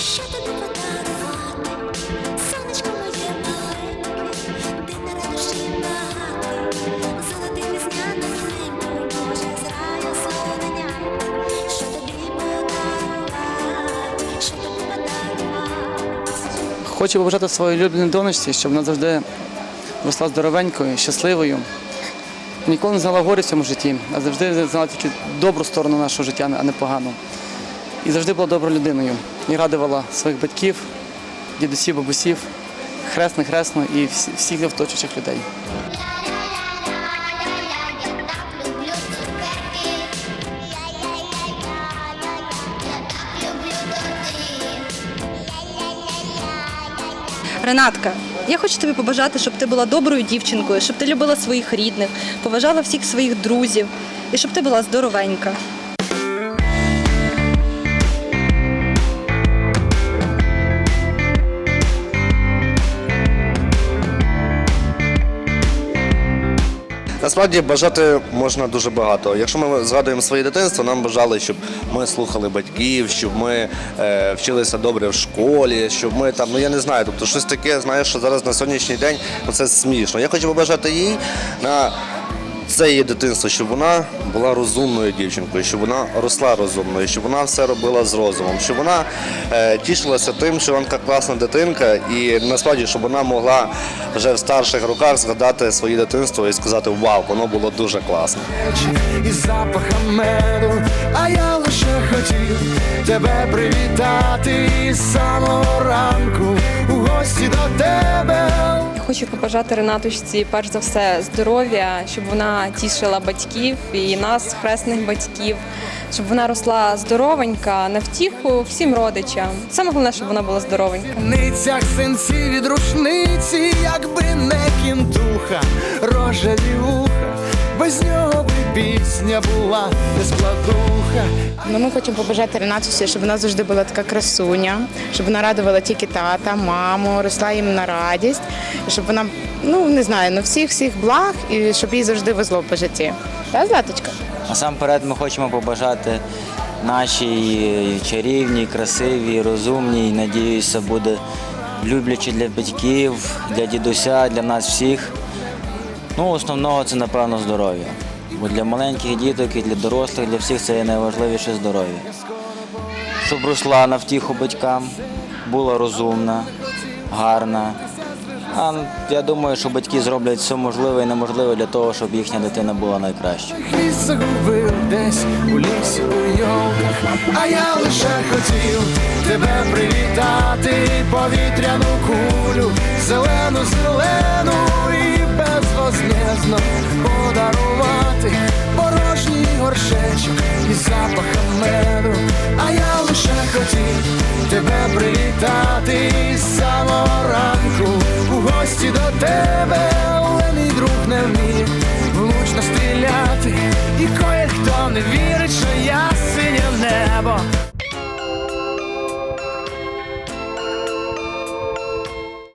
що тобі подарувати, сонечко моє маленьке, ти не радиш золотий візняний небо, Боже, що тобі подарувати, що тобі подарувати. Хочу побажати своїй улюбленій донечці, щоб вона завжди росла здоровенькою, щасливою. Ніколи не знала горі в цьому житті, а завжди знала тільки добру сторону нашого життя, а не погану. І завжди була доброю людиною. І радувала своїх батьків, дідусів, бабусів, хресних, хресну і всіх оточуючих людей. Ренатка, я хочу тобі побажати, щоб ти була доброю дівчинкою, щоб ти любила своїх рідних, поважала всіх своїх друзів і щоб ти була здоровенька. Насправді бажати можна дуже багато. Якщо ми згадуємо своє дитинство, нам бажали, щоб ми слухали батьків, щоб ми е, вчилися добре в школі, щоб ми там, ну я не знаю, тобто щось таке, знаєш, що зараз на сьогоднішній день ну, це смішно. Я хочу побажати їй на це її дитинство, щоб вона була розумною дівчинкою, щоб вона росла розумною, щоб вона все робила з розумом, щоб вона е, тішилася тим, що вона така класна дитинка, і насправді, щоб вона могла вже в старших роках згадати своє дитинство і сказати Вау, воно було дуже класно. із запахом меду, а я лише хотів тебе привітати із самого ранку у гості до тебе. Хочу побажати Ренаточці перш за все здоров'я, щоб вона тішила батьків і нас, хресних батьків, щоб вона росла здоровенька, на втіху всім родичам. Саме головне, щоб вона була здоровенька. Ницях синці від рушниці, якби не кінтуха, рожеві вуха, без нього би пісня була не складуха. Ну, ми хочемо побажати Ренатусі, щоб вона завжди була така красуня, щоб вона радувала тільки тата, маму, росла їм на радість, щоб вона, ну не знаю, ну всіх всіх благ і щоб їй завжди везло по житті. Так, Златочка? Насамперед ми хочемо побажати нашій чарівній, красивій, розумній. Надіюся, буде люблячі для батьків, для дідуся, для нас всіх. Ну, основного це, напевно, здоров'я. Бо для маленьких діток і для дорослих, для всіх це є найважливіше здоров'я. Щоб росла на втіху батькам, була розумна, гарна. А я думаю, що батьки зроблять все можливе і неможливе для того, щоб їхня дитина була йолках, а я лише хотів тебе привітати, повітряну кулю, зелену, зелену і безвознезно подарувати порожній горшечок із запахом меду, а я лише хотів тебе привітати baby